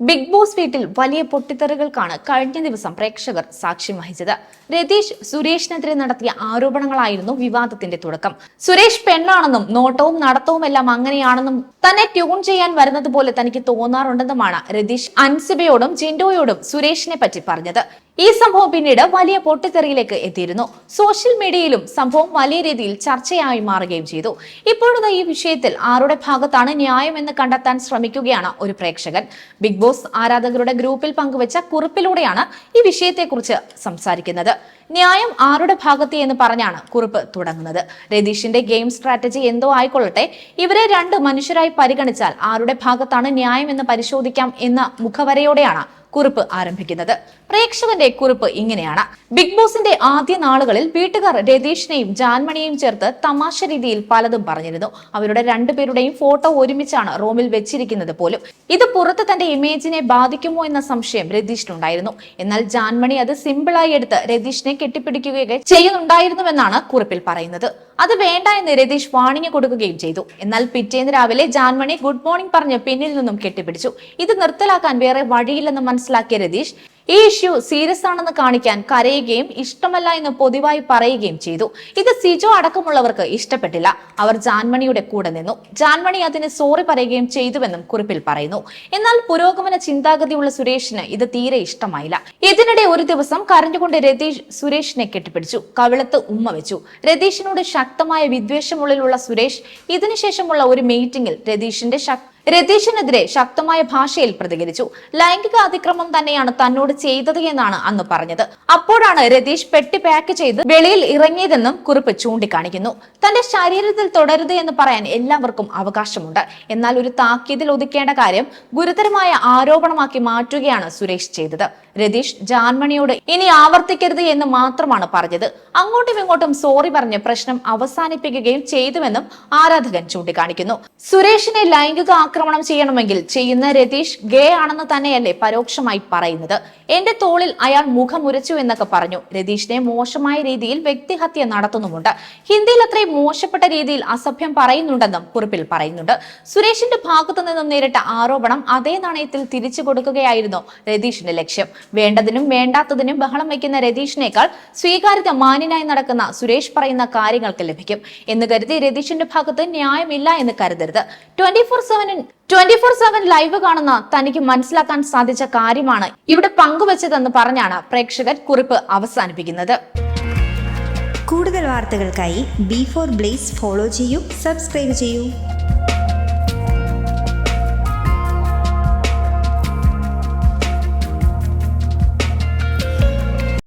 Big boss വീട്ടിൽ വലിയ പൊട്ടിത്തെറികൾക്കാണ് കഴിഞ്ഞ ദിവസം പ്രേക്ഷകർ സാക്ഷ്യം വഹിച്ചത്. രതീഷ് സുരേഷിനെതിരെ നടത്തിയ ആരോപണങ്ങളായിരുന്നു വിവാദത്തിന്റെ തുടക്കം. സുരേഷ് പെണ്ണാണെന്നും നോട്ടവും നടത്തവും എല്ലാം അങ്ങനെയാണെന്നും തന്നെ ട്യൂൺ ചെയ്യാൻ വരുന്നത് പോലെ തനിക്ക് തോന്നാറുണ്ടെന്നുമാണ് രതീഷ് അൻസിബയോടും ജിൻഡോയോടും സുരേഷിനെ പറ്റി പറഞ്ഞത്. ഈ സംഭവം പിന്നീട് വലിയ പൊട്ടിത്തെറിയിലേക്ക് എത്തിയിരുന്നു. സോഷ്യൽ മീഡിയയിലും സംഭവം വലിയ രീതിയിൽ ചർച്ചയായി മാറുകയും ചെയ്തു. ഇപ്പോഴത്തെ ഈ വിഷയത്തിൽ ആരുടെ ഭാഗത്താണ് ന്യായം എന്ന് കണ്ടെത്താൻ ശ്രമിക്കുകയാണ് ഒരു പ്രേക്ഷകൻ. ബിഗ് ബോസ് ആരാധകരുടെ ഗ്രൂപ്പിൽ പങ്കുവച്ച കുറിപ്പിലൂടെയാണ് ഈ വിഷയത്തെക്കുറിച്ച് സംസാരിക്കുന്നത്. ന്യായം ആരുടെ ഭാഗത്തെ എന്ന് പറഞ്ഞാണ് കുറിപ്പ് തുടങ്ങുന്നത്. രതീഷിന്റെ ഗെയിം സ്ട്രാറ്റജി എന്തോ ആയിക്കൊള്ളട്ടെ ഇവരെ രണ്ട് മനുഷ്യരായി പരിഗണിച്ചാൽ ആരുടെ ഭാഗത്താണ് ന്യായം എന്ന് പരിശോധിക്കാം എന്ന മുഖവരയോടെയാണ് കുറിപ്പ് ആരംഭിക്കുന്നത്. പ്രേക്ഷകന്റെ കുറിപ്പ് ഇങ്ങനെയാണ്. ബിഗ് ബോസിന്റെ ആദ്യ നാളുകളിൽ വീട്ടുകാർ രതീഷിനെയും ജാൻമണിയെയും ചേർത്ത് തമാശ രീതിയിൽ പലതും പറഞ്ഞിരുന്നു. അവരുടെ രണ്ടുപേരുടെയും ഫോട്ടോ ഒരുമിച്ചാണ് റൂമിൽ വെച്ചിരിക്കുന്നത് പോലും. ഇത് പുറത്ത് തന്റെ ഇമേജിനെ ബാധിക്കുമോ എന്ന സംശയം രതീഷിനുണ്ടായിരുന്നു. എന്നാൽ ജാൻമണി അത് സിമ്പിളായി എടുത്ത് രതീഷിനെ കെട്ടിപ്പിടിക്കുകയൊക്കെ ചെയ്യുന്നുണ്ടായിരുന്നുവെന്നാണ് കുറിപ്പിൽ പറയുന്നത്. അത് വേണ്ട എന്ന് രതീഷ് വാണിംഗ് കൊടുക്കുകയും ചെയ്തു. എന്നാൽ പിറ്റേന്ന് രാവിലെ ജാൻമണി ഗുഡ് മോർണിംഗ് പറഞ്ഞ് പിന്നിൽ നിന്നും കെട്ടിപ്പിടിച്ചു. ഇത് നിർത്തലാക്കാൻ വേറെ വഴിയില്ലെന്ന് മനസ്സിലാക്കിയ രതീഷ് ഈ ഇഷ്യൂ സീരിയസ് ആണെന്ന് കാണിക്കാൻ കരയുകയും ഇഷ്ടമല്ല എന്ന് പൊതുവായി പറയുകയും ചെയ്തു. ഇത് സിജോ അടക്കമുള്ളവർക്ക് ഇഷ്ടപ്പെട്ടില്ല. അവർ ജാൻമണിയുടെ കൂടെ നിന്നു. ജാൻമണി അതിന് സോറി പറയുകയും ചെയ്തുവെന്നും കുറിപ്പിൽ പറയുന്നു. എന്നാൽ പുരോഗമന ചിന്താഗതിയുള്ള സുരേഷിന് ഇത് തീരെ ഇഷ്ടമായില്ല. ഇതിനിടെ ഒരു ദിവസം കരഞ്ഞുകൊണ്ട് രതീഷ് സുരേഷിനെ കെട്ടിപ്പിടിച്ചു. കവിളത്ത് ഉമ്മ വെച്ചു. രതീഷിനോട് ശക്തമായ വിദ്വേഷമുള്ളിലുള്ള സുരേഷ് ഇതിനുശേഷമുള്ള ഒരു മീറ്റിംഗിൽ രതീഷിന്റെ ശക് രതീഷിനെതിരെ ശക്തമായ ഭാഷയിൽ പ്രതികരിച്ചു. ലൈംഗിക അതിക്രമം തന്നെയാണ് തന്നോട് ചെയ്തത് എന്നാണ് അന്ന് പറഞ്ഞത്. അപ്പോഴാണ് രതീഷ് പെട്ടി പാക്ക് ചെയ്ത് വെളിയിൽ ഇറങ്ങിയതെന്നും കുറിപ്പ് ചൂണ്ടിക്കാണിക്കുന്നു. തന്റെ ശരീരത്തിൽ തുടരുത് എന്ന് പറയാൻ എല്ലാവർക്കും അവകാശമുണ്ട്. എന്നാൽ ഒരു താക്കീതിൽ ഒതുക്കേണ്ട കാര്യം ഗുരുതരമായ ആരോപണമാക്കി മാറ്റുകയാണ് സുരേഷ് ചെയ്തത്. രതീഷ് ജാൻമണിയോട് ഇനി ആവർത്തിക്കരുത് എന്ന് മാത്രമാണ് പറഞ്ഞത്. അങ്ങോട്ടും ഇങ്ങോട്ടും സോറി പറഞ്ഞ് പ്രശ്നം അവസാനിപ്പിക്കുകയും ചെയ്തുവെന്നും ആരാധകൻ ചൂണ്ടിക്കാണിക്കുന്നു. സുരേഷിനെ ലൈംഗിക ആക്രമണം ചെയ്യണമെങ്കിൽ ചെയ്യുന്ന രതീഷ് ഗേ ആണെന്ന് തന്നെയല്ലേ പരോക്ഷമായി പറയുന്നത്. എന്റെ തോളിൽ അയാൾ മുഖമുരച്ചു എന്നൊക്കെ പറഞ്ഞു. രതീഷിനെ മോശമായ രീതിയിൽ വ്യക്തിഹത്യ നടത്തുന്നുമുണ്ട്. ഹിന്ദിയിൽ അത്രയും മോശപ്പെട്ട രീതിയിൽ അസഭ്യം പറയുന്നുണ്ടെന്നും കുറിപ്പിൽ പറയുന്നുണ്ട്. സുരേഷിന്റെ ഭാഗത്തു നിന്നും നേരിട്ട ആരോപണം അതേ നാണയത്തിൽ തിരിച്ചു കൊടുക്കുകയായിരുന്നു രതീഷിന്റെ ലക്ഷ്യം. വേണ്ടതിനും വേണ്ടാത്തതിനും ബഹളം വയ്ക്കുന്ന രതീഷിനേക്കാൾ സ്വീകാര്യത മാന്യനായി നടക്കുന്ന സുരേഷ് പറയുന്ന കാര്യങ്ങൾക്ക് ലഭിക്കും. എന്ന് കരുതി രതീഷിന്റെ ഭാഗത്ത് ന്യായമില്ല എന്ന് കരുതരുത്. Twenty four seven twenty four seven live കാണുന്ന തനിക്ക് മനസ്സിലാക്കാൻ സാധിച്ച കാര്യമാണ് ഇവിടെ പങ്കുവച്ചതെന്ന് പറഞ്ഞാണ് പ്രേക്ഷകർ കുറിപ്പ് അവസാനിപ്പിക്കുന്നത്. കൂടുതൽ വാർത്തകൾക്കായി ബി ഫോർ ബ്ലേസ് ഫോളോ ചെയ്യൂ സബ്സ്ക്രൈബ് ചെയ്യൂ.